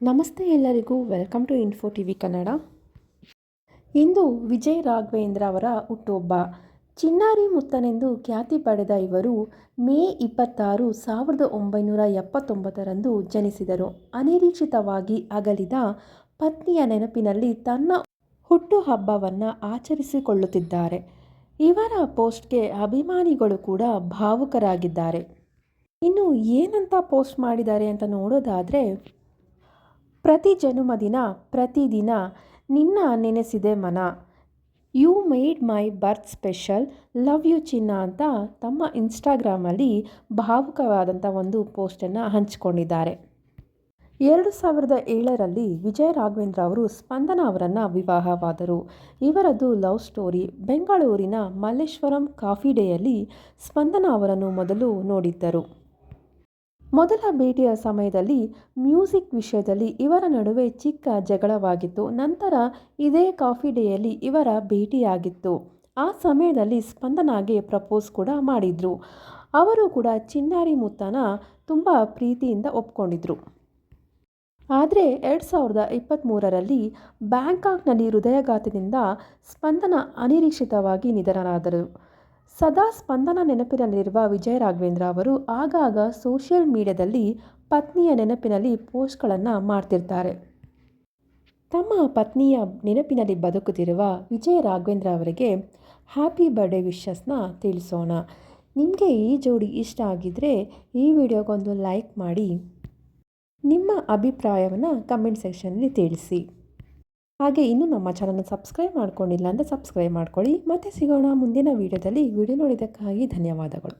ನಮಸ್ತೆ ಎಲ್ಲರಿಗೂ. Welcome to info T V Kannada. ಇಂದು ವಿಜಯ್ ರಾಘವೇಂದ್ರ ಅವರ ಹುಟ್ಟುಹಬ್ಬ. ಚಿನ್ನಾರಿ ಮುತ್ತನೆಂದು ಖ್ಯಾತಿ ಪಡೆದ ಇವರು ಮೇ ಇಪ್ಪತ್ತಾರು ಸಾವಿರದ ಒಂಬೈನೂರ ಎಪ್ಪತ್ತೊಂಬತ್ತರಂದು ಜನಿಸಿದರು. ಅನಿರೀಕ್ಷಿತವಾಗಿ ಅಗಲಿದ ಪತ್ನಿಯ ನೆನಪಿನಲ್ಲಿ ತನ್ನ ಹುಟ್ಟುಹಬ್ಬವನ್ನು ಆಚರಿಸಿಕೊಳ್ಳುತ್ತಿದ್ದಾರೆ. ಇವರ ಪೋಸ್ಟ್ಗೆ ಅಭಿಮಾನಿಗಳು ಕೂಡ ಭಾವುಕರಾಗಿದ್ದಾರೆ. ಇನ್ನು ಏನಂತ ಪೋಸ್ಟ್ ಮಾಡಿದ್ದಾರೆ ಅಂತ ನೋಡೋದಾದರೆ ಪ್ರತಿ ಜನುಮದಿನ ಪ್ರತಿದಿನ ನಿನ್ನ ನೆನೆಸಿದೆ ಮನ. You made my birth special love you ಚಿನ್ನ ಅಂತ ತಮ್ಮ ಇನ್ಸ್ಟಾಗ್ರಾಮಲ್ಲಿ ಭಾವುಕವಾದಂಥ ಒಂದು ಪೋಸ್ಟನ್ನು ಹಂಚಿಕೊಂಡಿದ್ದಾರೆ. ಎರಡು ಸಾವಿರದ ಏಳರಲ್ಲಿ ವಿಜಯ ರಾಘವೇಂದ್ರ ಅವರು ಸ್ಪಂದನ ಅವರನ್ನು ವಿವಾಹವಾದರು. ಇವರದ್ದು ಲವ್ ಸ್ಟೋರಿ ಬೆಂಗಳೂರಿನ ಮಲ್ಲೇಶ್ವರಂ ಕಾಫಿ ಡೇಯಲ್ಲಿ ಸ್ಪಂದನ ಅವರನ್ನು ಮೊದಲು ನೋಡಿದ್ದರು. ಮೊದಲ ಭೇಟಿಯ ಸಮಯದಲ್ಲಿ ಮ್ಯೂಸಿಕ್ ವಿಷಯದಲ್ಲಿ ಇವರ ನಡುವೆ ಚಿಕ್ಕ ಜಗಳವಾಗಿತ್ತು. ನಂತರ ಇದೇ ಕಾಫಿ ಡೇಯಲ್ಲಿ ಇವರ ಭೇಟಿಯಾಗಿತ್ತು. ಆ ಸಮಯದಲ್ಲಿ ಸ್ಪಂದನಾಗೆ ಪ್ರಪೋಸ್ ಕೂಡ ಮಾಡಿದರು. ಅವರು ಕೂಡ ಚಿನ್ನಾರಿ ಮುತ್ತನ ತುಂಬ ಪ್ರೀತಿಯಿಂದ ಒಪ್ಕೊಂಡಿದ್ರು. ಆದರೆ ಎರಡು ಸಾವಿರದ ಇಪ್ಪತ್ತ್ಮೂರರಲ್ಲಿ ಬ್ಯಾಂಕಾಕ್ನಲ್ಲಿ ಹೃದಯಘಾತದಿಂದ ಸ್ಪಂದನ ಅನಿರೀಕ್ಷಿತವಾಗಿ ನಿಧನರಾದರು. ಸದಾ ಸ್ಪಂದನ ನೆನಪಿನಲ್ಲಿರುವ ವಿಜಯ ರಾಘವೇಂದ್ರ ಅವರು ಆಗಾಗ ಸೋಷಿಯಲ್ ಮೀಡಿಯಾದಲ್ಲಿ ಪತ್ನಿಯ ನೆನಪಿನಲ್ಲಿ ಪೋಸ್ಟ್ಗಳನ್ನು ಮಾಡ್ತಿರ್ತಾರೆ. ತಮ್ಮ ಪತ್ನಿಯ ನೆನಪಿನಲ್ಲಿ ಬದುಕುತ್ತಿರುವ ವಿಜಯ ರಾಘವೇಂದ್ರ ಅವರಿಗೆ ಹ್ಯಾಪಿ ಬರ್ಡೇ ವಿಶಸ್ನ ತಿಳಿಸೋಣ. ನಿಮಗೆ ಈ ಜೋಡಿ ಇಷ್ಟ ಆಗಿದ್ದರೆ ಈ ವಿಡಿಯೋಗೊಂದು ಲೈಕ್ ಮಾಡಿ. ನಿಮ್ಮ ಅಭಿಪ್ರಾಯವನ್ನು ಕಮೆಂಟ್ ಸೆಕ್ಷನ್ನಲ್ಲಿ ತಿಳಿಸಿ. ಹಾಗೆ ಇನ್ನೂ ನಮ್ಮ ಚಾನಲ್ನ ಸಬ್ಸ್ಕ್ರೈಬ್ ಮಾಡ್ಕೊಂಡಿಲ್ಲ ಅಂದರೆ ಸಬ್ಸ್ಕ್ರೈಬ್ ಮಾಡ್ಕೊಳ್ಳಿ. ಮತ್ತೆ ಸಿಗೋಣ ಮುಂದಿನ ವೀಡಿಯೋದಲ್ಲಿ ವಿಡಿಯೋ ನೋಡಿದ್ದಕ್ಕಾಗಿ ಧನ್ಯವಾದಗಳು.